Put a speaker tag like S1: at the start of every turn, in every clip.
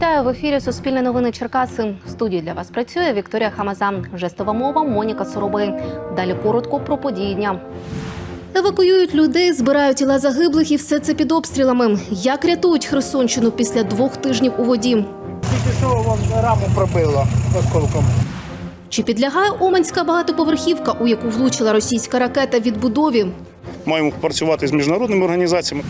S1: Вітаю в ефірі Суспільне новини Черкаси. В студії для вас працює Вікторія Хамазан. Жестова мова Моніка Соробей. Далі коротко про події дня. Евакуюють людей, збирають тіла загиблих і все це під обстрілами. Як рятують Херсонщину після двох тижнів у воді?
S2: Тільки що вон раму пробило осколком.
S1: Чи підлягає Уманська багатоповерхівка, у яку влучила російська ракета відбудові?
S3: Маємо працювати з міжнародними організаціями.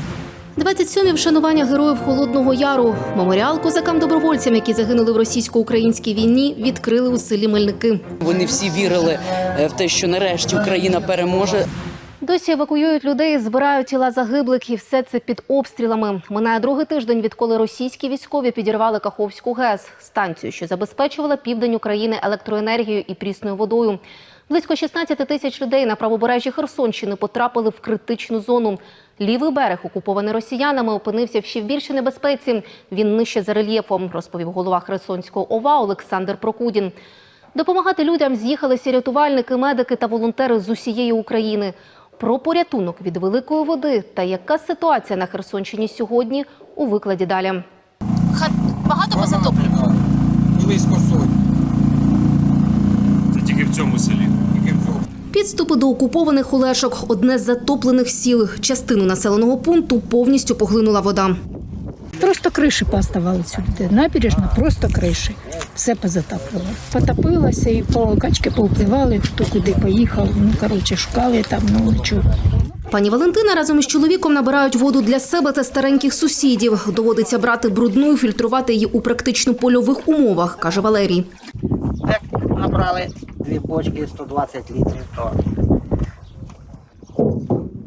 S1: 27-і вшанування героїв Холодного Яру. Меморіал козакам-добровольцям, які загинули в російсько-українській війні, відкрили у селі Мельники.
S4: Вони всі вірили е, в те, що нарешті Україна переможе.
S1: Досі евакуюють людей, збирають тіла загиблих, і все це під обстрілами. Минає другий тиждень, відколи російські військові підірвали Каховську ГЕС, станцію, що забезпечувала південь України електроенергією і прісною водою. Близько 16 тисяч людей на правобережжі Херсонщини потрапили в критичну зону. Лівий берег, окупований росіянами, опинився в ще в більшій небезпеці. Він нижче за рельєфом, розповів голова Херсонського ОВА Олександр Прокудін. Допомагати людям з'їхалися рятувальники, медики та волонтери з усієї України. Про порятунок від великої води та яка ситуація на Херсонщині сьогодні у викладі далі. Багато позатоплено.
S5: Близько сотні.
S3: Це тільки в цьому селі.
S5: Тільки в цьому.
S1: Підступи до окупованих Олешок – одне з затоплених сіл. Частину населеного пункту повністю поглинула вода.
S6: Просто криші пооставалися у людей. Набережна, просто криші. Все позатаплювало. Потопилося і по качки повпливали, хто куди поїхав. Ну, коротше, шукали там, ну нічого.
S1: Пані Валентина разом із чоловіком набирають воду для себе та стареньких сусідів. Доводиться брати брудну і фільтрувати її у практично польових умовах, каже Валерій.
S2: Як набрали дві бочки 120 літрів, то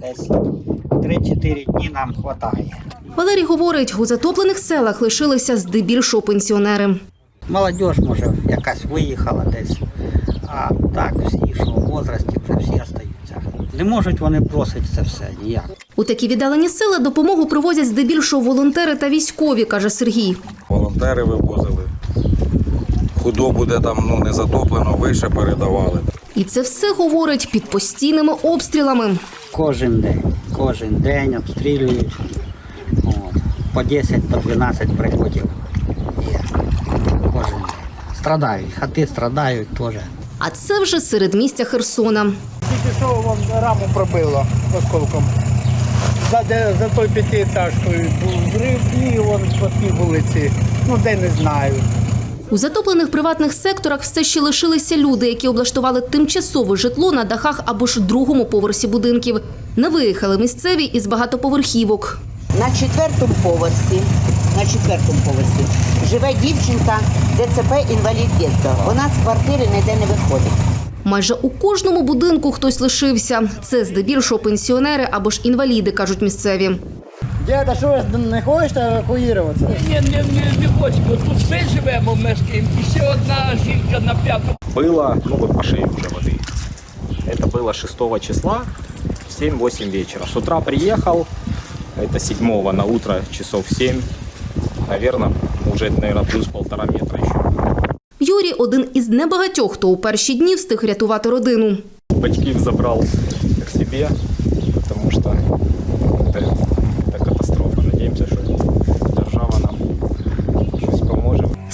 S2: десь 3-4 дні нам вистачає.
S1: Валерій говорить, у затоплених селах лишилися здебільшого пенсіонери.
S2: Молодіж, може, якась виїхала десь. А так, всі, що в возрасті, вже всі остаються. Не можуть вони бросити це все ніяк.
S1: У такі віддалені села допомогу привозять здебільшого волонтери та військові, каже Сергій.
S5: Волонтери вивозили. Худобу, де там ну, не затоплено, вище передавали.
S1: І це все говорить під постійними обстрілами.
S2: Кожен день, кожен день обстрілюють. От. По 10, по 12 приходів є. Кожен день. Страдають, хати страдають теж.
S1: А це вже серед містя Херсона.
S2: Тільки що вон раму пробило осколком. За, де, за той п'ятиэтажкою був зрив і вон по тій вулиці. Ну де не знаю.
S1: У затоплених приватних секторах все ще лишилися люди, які облаштували тимчасове житло на дахах або ж другому поверсі будинків. Не виїхали місцеві із багатоповерхівок.
S7: На четвертому поверсі, на четвертому поверсі живе дівчинка ДЦП інвалід дітства. Вона з квартири ніде не виходить.
S1: Майже у кожному будинку хтось лишився. Це здебільшого пенсіонери або ж інваліди, кажуть місцеві.
S2: Діда, що ви не хочете евакуюватися?
S8: Ні, ні, ні, не хочемо. Тут все живемо, мешкаємо. І ще одна жінка на п'ятому.
S9: Было, ну вот по шее уже воды. Это было 6 числа в 7-8 вечера. С утра приехал, это 7 на утро, часов 7. Наверное, уже, наверное, плюс полтора метра еще.
S1: Юрій один із небагатьох, хто у перші дні встиг врятувати родину.
S9: Батьків забрал к себе, потому что это, это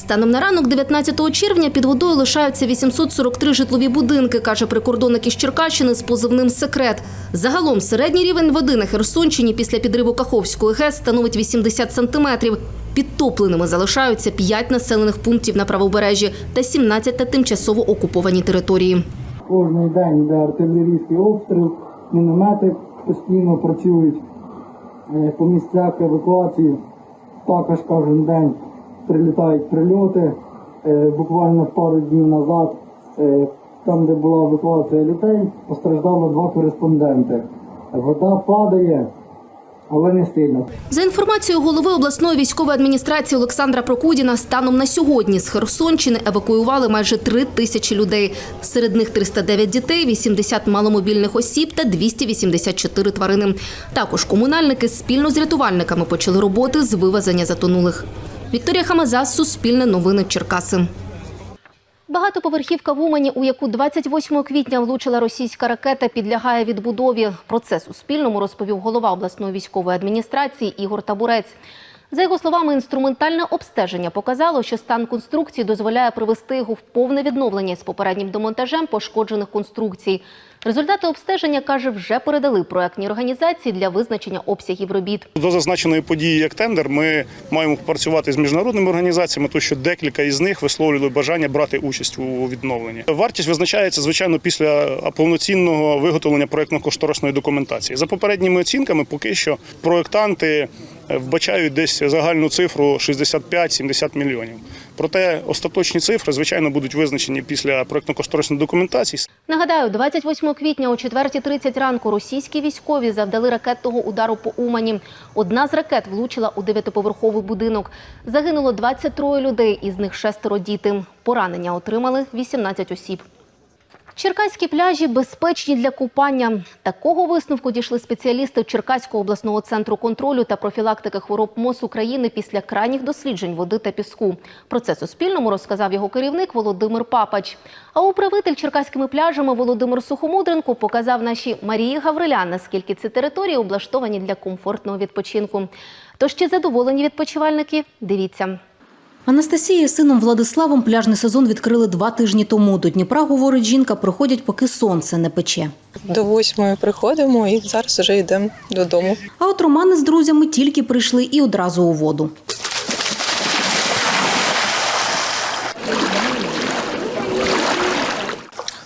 S1: Станом на ранок 19 червня під водою лишаються 843 житлові будинки, каже прикордонник із Черкащини з позивним «Секрет». Загалом середній рівень води на Херсонщині після підриву Каховської ГЕС становить 80 сантиметрів. Підтопленими залишаються 5 населених пунктів на правобережжі та 17 на тимчасово окупованій території.
S10: Кожний день йде артилерійський обстріл, міномети постійно працюють Е, по місцях евакуації. Також кожен день прилітають прильоти. Е, Буквально пару днів назад, е, там, де була евакуація людей, постраждало два кореспонденти. Вода падає, але не сильно.
S1: За інформацією голови обласної військової адміністрації Олександра Прокудіна, станом на сьогодні з Херсонщини евакуювали майже три тисячі людей. Серед них 309 дітей, 80 маломобільних осіб та 284 тварини. Також комунальники спільно з рятувальниками почали роботи з вивезення затонулих. Вікторія Хамаза, Суспільне новини Черкаси. Багатоповерхівка в Умані, у яку 28 квітня влучила російська ракета, підлягає відбудові. Про це Суспільному розповів голова обласної військової адміністрації Ігор Табурець. За його словами, інструментальне обстеження показало, що стан конструкції дозволяє привести його в повне відновлення з попереднім демонтажем пошкоджених конструкцій. Результати обстеження каже, вже передали проектній організації для визначення обсягів робіт.
S3: До зазначеної події як тендер ми маємо працювати з міжнародними організаціями, тому що декілька із них висловлювали бажання брати участь у відновленні. Вартість визначається звичайно після повноцінного виготовлення проектно-кошторисної документації. За попередніми оцінками, поки що проектанти вбачають десь загальну цифру 65-70 мільйонів. Проте остаточні цифри, звичайно, будуть визначені після проектно-кошторисної документації.
S1: Нагадаю, 28 квітня о 4.30 ранку російські військові завдали ракетного удару по Умані. Одна з ракет влучила у дев'ятиповерховий будинок. Загинуло 23 людей, із них шестеро діти. Поранення отримали 18 осіб. Черкаські пляжі безпечні для купання. Такого висновку дійшли спеціалісти Черкаського обласного центру контролю та профілактики хвороб МОЗ України після крайніх досліджень води та піску. Про це Суспільному розказав його керівник Володимир Папач. А управитель черкаськими пляжами Володимир Сухомудренко показав нашій Марії Гаврилян, наскільки ці території облаштовані для комфортного відпочинку. Тож чи задоволені відпочивальники? Дивіться.
S11: Анастасія з сином Владиславом пляжний сезон відкрили два тижні тому. До Дніпра, говорить жінка, приходять, поки сонце не пече.
S12: До восьмої приходимо і зараз вже йдемо додому.
S11: А от Романи з друзями тільки прийшли і одразу у воду.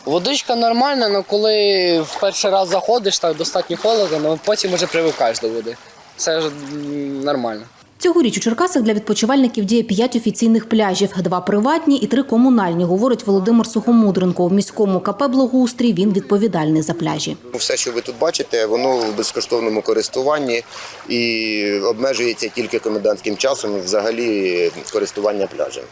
S13: Водичка нормальна, але коли в перший раз заходиш, так достатньо холодно, але потім вже привикаєш до води. Це ж нормально.
S11: Цьогоріч у Черкасах для відпочивальників діє п'ять офіційних пляжів, два приватні і три комунальні, говорить Володимир Сухомудренко. В міському КП «Благоустрій» він відповідальний за пляжі.
S14: Все, що ви тут бачите, воно в безкоштовному користуванні і обмежується тільки комендантським часом, і взагалі користування пляжем.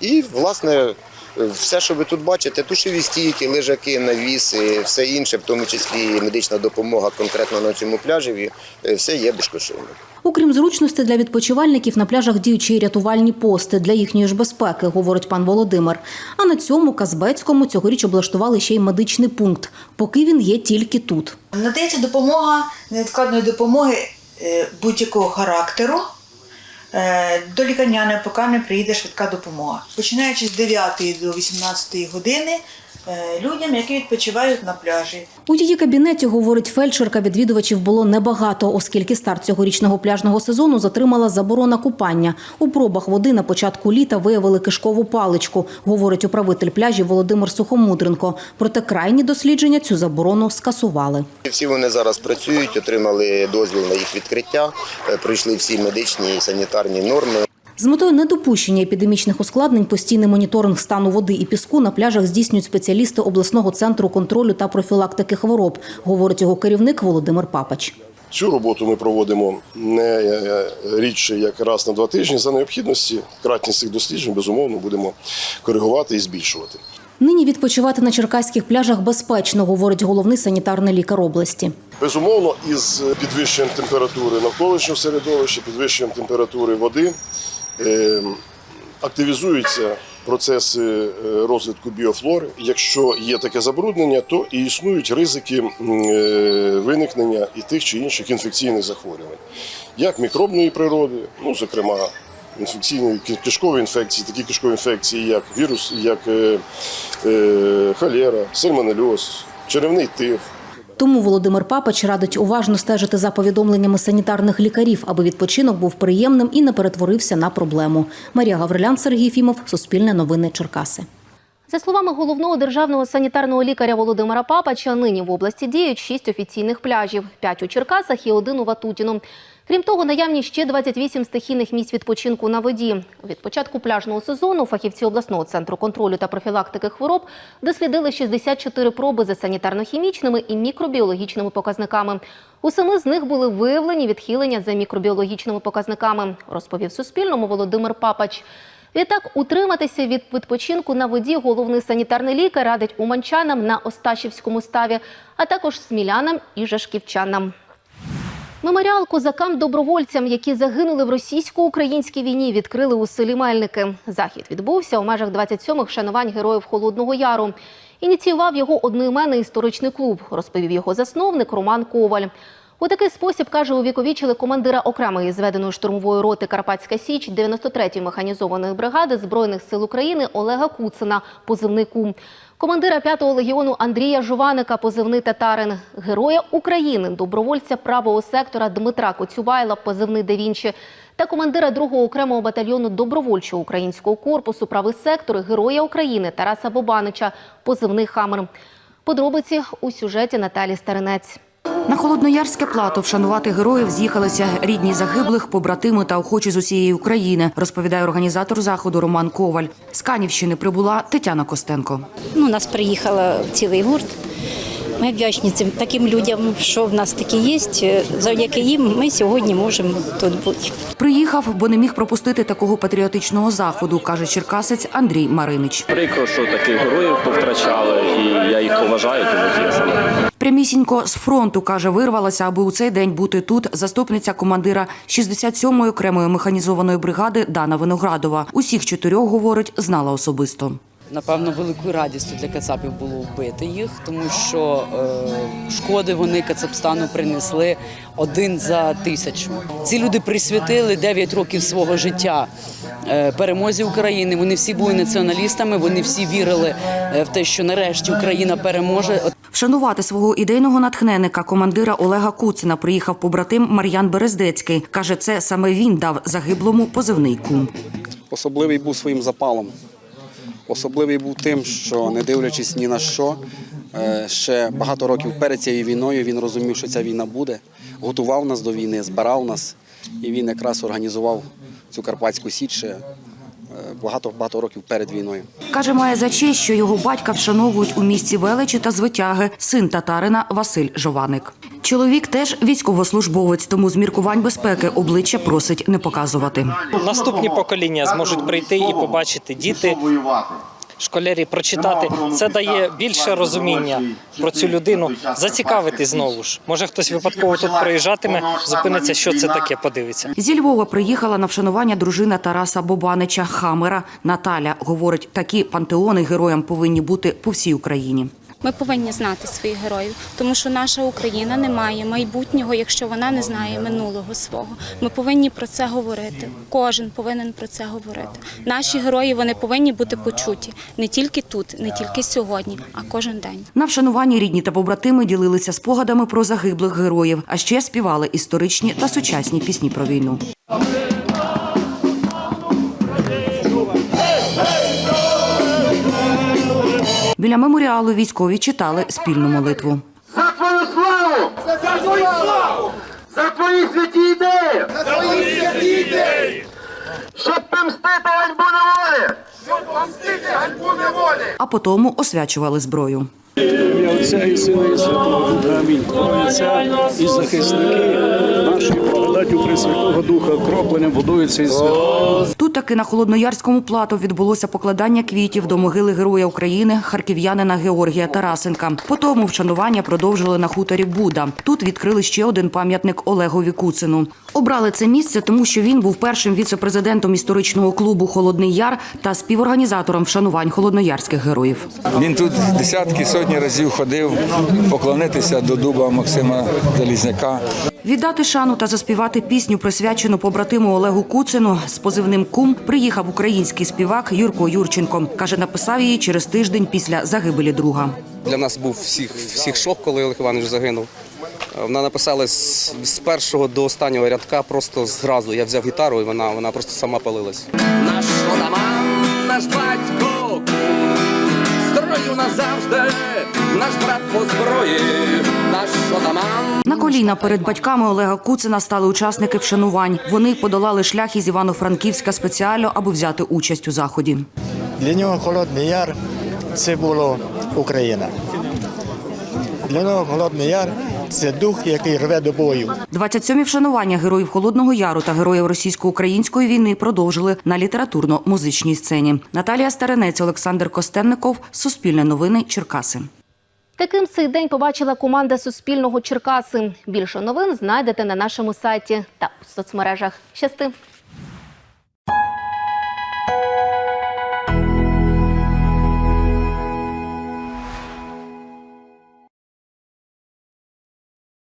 S14: І, власне, все, що ви тут бачите, тушові стійки, лежаки, навіси, все інше, в тому числі і медична допомога конкретно на цьому пляжі, все є безкоштовним.
S11: Окрім зручності для відпочивальників, на пляжах й рятувальні пости для їхньої ж безпеки, говорить пан Володимир. А на цьому Казбецькому цьогоріч облаштували ще й медичний пункт, поки він є тільки тут.
S15: Надається допомога невідкладної допомоги е, будь-якого характеру. Е, До лікарняної, поки не приїде швидка допомога. Починаючи з 9 до 18 години людям, які відпочивають на пляжі.
S11: У її кабінеті, говорить фельдшерка, відвідувачів було небагато, оскільки старт цьогорічного пляжного сезону затримала заборона купання. У пробах води на початку літа виявили кишкову паличку, говорить управитель пляжі Володимир Сухомудренко. Проте крайні дослідження цю заборону скасували.
S14: Всі вони зараз працюють, отримали дозвіл на їх відкриття, е, пройшли всі медичні і санітарні норми.
S11: З метою недопущення епідемічних ускладнень постійний моніторинг стану води і піску на пляжах здійснюють спеціалісти обласного центру контролю та профілактики хвороб, говорить його керівник Володимир Папач.
S16: Цю роботу ми проводимо не е, рідше як раз на два тижні. За необхідності кратність цих досліджень безумовно будемо коригувати і збільшувати.
S11: Нині відпочивати на черкаських пляжах безпечно, говорить головний санітарний лікар області.
S16: Безумовно, із підвищенням температури навколишнього середовища, підвищенням температури води е, активізуються процеси е, розвитку біофлори. Якщо є таке забруднення, то і існують ризики е, виникнення і тих чи інших інфекційних захворювань, як мікробної природи, ну зокрема. Інфекційні кишкові інфекції, такі кишкові інфекції, як вірус, як е, е, холера, сальмонельоз, черевний тиф,
S11: Тому Володимир Папач радить уважно стежити за повідомленнями санітарних лікарів, аби відпочинок був приємним і не перетворився на проблему. Марія Гаврилян, Сергій Фімов, Суспільне новини Черкаси.
S1: За словами головного державного санітарного лікаря Володимира Папача, нині в області діють шість офіційних пляжів: п'ять у Черкасах і один у Ватутіну. Крім того, наявні ще 28 стихійних місць відпочинку на воді. Від початку пляжного сезону фахівці обласного центру контролю та профілактики хвороб дослідили 64 проби за санітарно-хімічними і мікробіологічними показниками. У семи з них були виявлені відхилення за мікробіологічними показниками, розповів Суспільному Володимир Папач. Відтак, утриматися від відпочинку на воді головний санітарний лікар радить уманчанам на Осташівському ставі, а також смілянам і жашківчанам. Меморіал козакам-добровольцям, які загинули в російсько-українській війні, відкрили у селі Мельники. Захід відбувся у межах 27-х шанувань героїв Холодного Яру. Ініціював його одноіменний історичний клуб, розповів його засновник Роман Коваль. У такий спосіб, каже, увіковічили командира окремої зведеної штурмової роти Карпатська Січ 93-ї механізованої бригади Збройних сил України Олега Куцина, позивний «Кум». Командира 5-го легіону Андрія Жуваника, позивний татарин, героя України, добровольця правого сектора Дмитра Коцюбайла, позивний Девінчі, та командира 2-го окремого батальйону добровольчого українського корпусу правий сектор Героя України Тараса Бобанича, позивний Хамер. Подробиці у сюжеті Наталі Старинець.
S17: На холодноярське плато вшанувати героїв з'їхалися рідні загиблих, побратими та охочі з усієї України, розповідає організатор заходу Роман Коваль. З Канівщини прибула Тетяна Костенко.
S18: Ну, у нас приїхала цілий гурт. Ми вдячні цим таким людям, що в нас такі є. Завдяки їм ми сьогодні можемо тут бути.
S17: Приїхав, бо не міг пропустити такого патріотичного заходу, каже черкасець Андрій Маринич.
S9: Прикро, що таких героїв повтрачали, і я їх поважаю, тому є саме.
S17: Прямісінько з фронту каже, вирвалася, аби у цей день бути тут. Заступниця командира 67-ї окремої механізованої бригади Дана Виноградова. Усіх чотирьох говорить, знала особисто.
S4: Напевно, великою радістю для кацапів було вбити їх, тому що е, шкоди вони Кацапстану принесли один за тисячу. Ці люди присвятили 9 років свого життя е, перемозі України. Вони всі були націоналістами, вони всі вірили е, в те, що нарешті Україна переможе.
S17: Вшанувати свого ідейного натхненника, командира Олега Куцина, приїхав побратим Мар'ян Берездецький. Каже, це саме він дав загиблому позивний кум.
S19: Особливий був своїм запалом. Особливий був тим, що не дивлячись ні на що, е, ще багато років перед цією війною він розумів, що ця війна буде, готував нас до війни, збирав нас, і він якраз організував цю Карпатську Січ е, багато багато років перед війною.
S17: Каже, має за честь, що його батька вшановують у місті величі та звитяги син татарина Василь Жованик. Чоловік теж військовослужбовець, тому з міркувань безпеки обличчя просить не показувати.
S13: Наступні покоління зможуть прийти і побачити діти. Школярі прочитати це дає більше розуміння про цю людину, зацікавитись знову ж. Може, хтось випадково тут проїжджатиме, зупиниться, що це таке, подивиться.
S17: Зі Львова приїхала на вшанування дружина Тараса Бобанича Хамера Наталя. Говорить, такі пантеони героям повинні бути по всій Україні.
S20: Ми повинні знати своїх героїв, тому що наша Україна не має майбутнього, якщо вона не знає минулого свого. Ми повинні про це говорити. Кожен повинен про це говорити. Наші герої вони повинні бути почуті не тільки тут, не тільки сьогодні, а кожен день.
S17: На вшануванні рідні та побратими ділилися спогадами про загиблих героїв, а ще співали історичні та сучасні пісні про війну. Біля меморіалу військові читали спільну молитву.
S21: За твою славу! За твою славу! За твої святі ідеї! За твої святі ідеї! Щоб помстити ганьбу неволі! Щоб помстити ганьбу неволі!
S17: А потому освячували зброю.
S22: Отця і Сина і Святого Духа. Амінь. Молиться і захисники наші благодаттю Пресвятого Духа, кропленням будуються із святого.
S17: Тут таки на холодноярському плато відбулося покладання квітів до могили Героя України харків'янина Георгія Тарасенка. Потім вшанування продовжили на хуторі Буда. Тут відкрили ще один пам'ятник Олегові Куцину. Обрали це місце, тому що він був першим віце-президентом історичного клубу Холодний Яр та співорганізатором вшанувань холодноярських героїв.
S23: Він тут десятки сотні разів ходив поклонитися до дуба Максима Залізняка.
S17: Віддати шану та заспівати пісню, присвячену побратиму Олегу Куцину з позивним Кум приїхав український співак Юрко Юрченко. Каже, написав її через тиждень після загибелі друга.
S24: Для нас був всіх, всіх шок, коли Олег Іванович загинув. Вона написала з, з першого до останнього рядка просто зразу. Я взяв гітару і вона, вона просто сама палилась.
S25: Наш отаман, наш батько, строю назавжди, наш брат по зброї, наш отаман.
S17: На коліна перед батьками Олега Куцина стали учасники вшанувань. Вони подолали шлях із Івано-Франківська спеціально, аби взяти участь у заході.
S26: Для нього Холодний Яр це було Україна. Для нього Холодний Яр це дух, який рве до бою.
S17: 27-мі вшанування героїв Холодного Яру та героїв російсько-української війни продовжили на літературно-музичній сцені. Наталія Старенець, Олександр Костенников, Суспільне новини, Черкаси.
S1: Таким цей день побачила команда Суспільного Черкаси. Більше новин знайдете на нашому сайті та у соцмережах. Щасти!